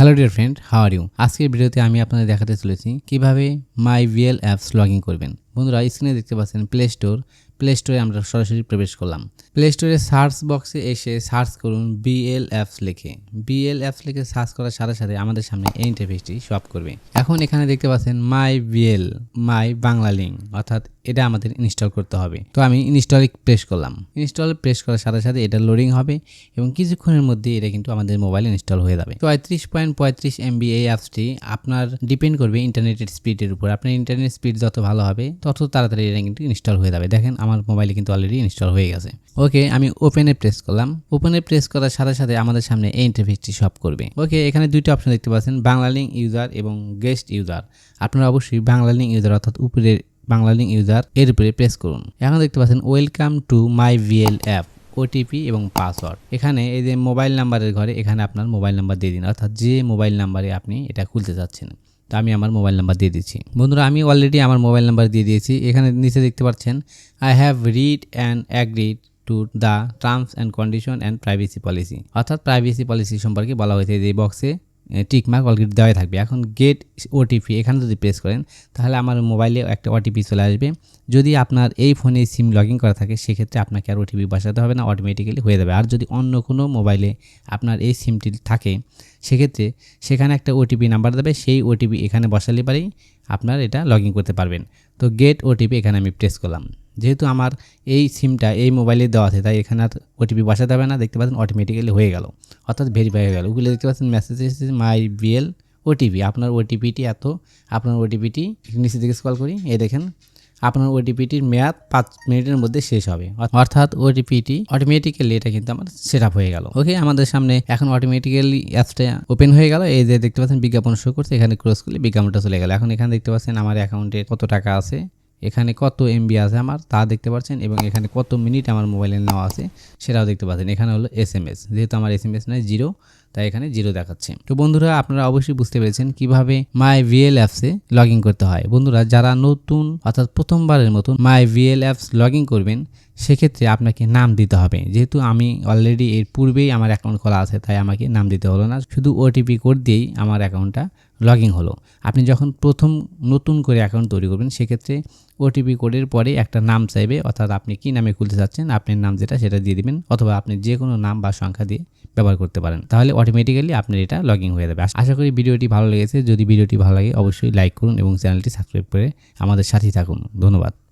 Hello dear friend how are you আজকের ভিডিওতে আমি আপনাদের দেখাতে চলেছি কীভাবে my BL apps log in করবেন। বন্ধুরা স্ক্রিনে দেখতে পাচ্ছেন প্লে স্টোর প্লে স্টোরে আমরা সরাসরি প্রবেশ করলাম। প্লে স্টোরে সার্চ বক্সে এসে সার্চ করুন বিএল অ্যাপস লিখে। বিএল অ্যাপস লিখে সার্চ করার সাথে সাথে আমাদের সামনে এই ইন্টারফেসটি শপ করবে। এখন এখানে দেখতে পাচ্ছেন my BL my Bangla link অর্থাৎ এটা আমাদের ইনস্টল করতে হবে। তো আমি ইনস্টলে প্রেস করলাম। ইনস্টল প্রেস করার সাথে সাথে এটা লোডিং হবে এবং কিছুক্ষণের মধ্যে এটা কিন্তু আমাদের মোবাইলে ইনস্টল হয়ে যাবে। পঁয়ত্রিশ পয়েন্ট পঁয়ত্রিশ এমবি এই অ্যাপসটি আপনার ডিপেন্ড করবে ইন্টারনেটের স্পিডের উপর। আপনার ইন্টারনেট স্পিড যত ভালো হবে, তত তাড়াতাড়ি এটা কিন্তু ইনস্টল হয়ে যাবে। দেখেন আমার মোবাইলে কিন্তু অলরেডি ইনস্টল হয়ে গেছে। ওকে আমি ওপেনে প্রেস করলাম। ওপেনে প্রেস করার সাথে সাথে আমাদের সামনে এই ইন্টারফেসটি সব করবে। ওকে এখানে দুইটা অপশন দেখতে পাচ্ছেন, বাংলা লিঙ্ক ইউজার এবং গেস্ট ইউজার আপনারা অবশ্যই বাংলা লিঙ্ক ইউজার অর্থাৎ উপরের বাংলা লিঙ্ক ইউজার এর উপরে প্রেস করুন। এখন দেখতে পাচ্ছেন welcome to my BL app OTP এবং পাসওয়ার্ড এখানে এই যে মোবাইল নাম্বারের ঘরে এখানে আপনার মোবাইল নাম্বার দিয়ে দিন, অর্থাৎ যে মোবাইল নাম্বারে আপনি এটা খুলতে চাচ্ছেন তো আমি আমার মোবাইল নাম্বার দিয়ে দিচ্ছি। বন্ধুরা, আমি অলরেডি আমার মোবাইল নাম্বার দিয়ে দিয়েছি। এখানে নিচে দেখতে পাচ্ছেন I have read and agreed to the terms and condition and privacy policy অর্থাৎ প্রাইভেসি পলিসি সম্পর্কে বলা হয়েছে যে বক্সে টিকমার্ক অলরেডি দেওয়াই থাকবে। এখন গেট ওটিপি এখানে যদি প্রেস করেন, তাহলে আমার মোবাইলে একটা ওটিপি চলে আসবে। যদি আপনার এই ফোনে সিম লগ ইন করা থাকে, সেক্ষেত্রে আপনাকে আর ওটিপি বসাতে হবে না অটোমেটিক্যালি হয়ে যাবে। আর যদি অন্য কোনো মোবাইলে আপনার এই সিমটি থাকে, সেক্ষেত্রে সেখানে একটা ওটিপি নাম্বার দেবে, সেই ওটিপি এখানে বসালে পারেই আপনার এটা লগ করতে পারবেন। তো গেট ওটিপি এখানে আমি প্রেস করলাম। যেহেতু আমার এই সিমটা এই মোবাইলে দেওয়া আছে, তাই এখানে আর ওটিপি বসাতে হবে না, দেখতে পাচ্ছেন অটোমেটিক্যালি হয়ে গেল। অর্থাৎ ভেরিফাই হয়ে গেল। ওগুলো দেখতে পাচ্ছেন মেসেজ এসেছে মাই বিএল ওটিপি আপনার ওটিপিটি এত, আপনার ওটিপিটি নিচে দিকে স্কল করি, এই দেখেন, আপনার ওটিপিটির মেয়াদ পাঁচ মিনিটের মধ্যে শেষ হবে। অর্থাৎ ওটিপিটি অটোমেটিক্যালি এটা কিন্তু আমার সেট হয়ে গেল। ওকে আমাদের সামনে এখন অটোমেটিক্যালি অ্যাপসটা ওপেন হয়ে গেল। এই যে দেখতে পাচ্ছেন বিজ্ঞাপন শো করছে, এখানে ক্রস করলে বিজ্ঞাপনটা চলে গেল। এখন এখানে দেখতে পাচ্ছেন আমার অ্যাকাউন্টে কত টাকা আছে। এখানে কত এমবি আছে আমার তা দেখতে পাচ্ছেন এবং এখানে কত মিনিট আমার মোবাইলে নেওয়া আছে সেটাও দেখতে পাচ্ছেন। এখানে হলো এস এম এস যেহেতু আমার এস এম এস নয় জিরো তাই এখানে জিরো দেখাচ্ছে। তো বন্ধুরা, আপনারা অবশ্যই বুঝতে পেরেছেন কীভাবে মাই ভিএল অ্যাপসে লগ করতে হয়। বন্ধুরা, যারা নতুন অর্থাৎ প্রথমবারের মতন মাই ভিএল অ্যাপস লগ করবেন, সেক্ষেত্রে আপনাকে নাম দিতে হবে। যেহেতু আমি অলরেডি এর পূর্বেই আমার অ্যাকাউন্ট খোলা আছে, তাই আমাকে নাম দিতে হলো না। শুধু ওটিপি কোড দিয়েই আমার অ্যাকাউন্টটা লগ হলো। আপনি যখন প্রথম নতুন করে অ্যাকাউন্ট তৈরি করবেন, সেক্ষেত্রে ওটিপি কোডের পরে একটা নাম চাইবে। অর্থাৎ আপনি কী নামে খুলতে চাচ্ছেন, আপনার নাম যেটা, সেটা দিয়ে দিবেন। অথবা আপনি যে কোনো নাম বা সংখ্যা দিয়ে ব্যবহার করতে পারেন। তাহলে অটোমেটিক্যালি আপনার এটা লগ হয়ে যাবে। আশা করি ভিডিওটি ভালো লেগেছে। যদি ভিডিওটি ভালো লাগে, অবশ্যই লাইক করুন এবং চ্যানেলটি সাবস্ক্রাইব করে আমাদের সাথেই থাকুন। ধন্যবাদ।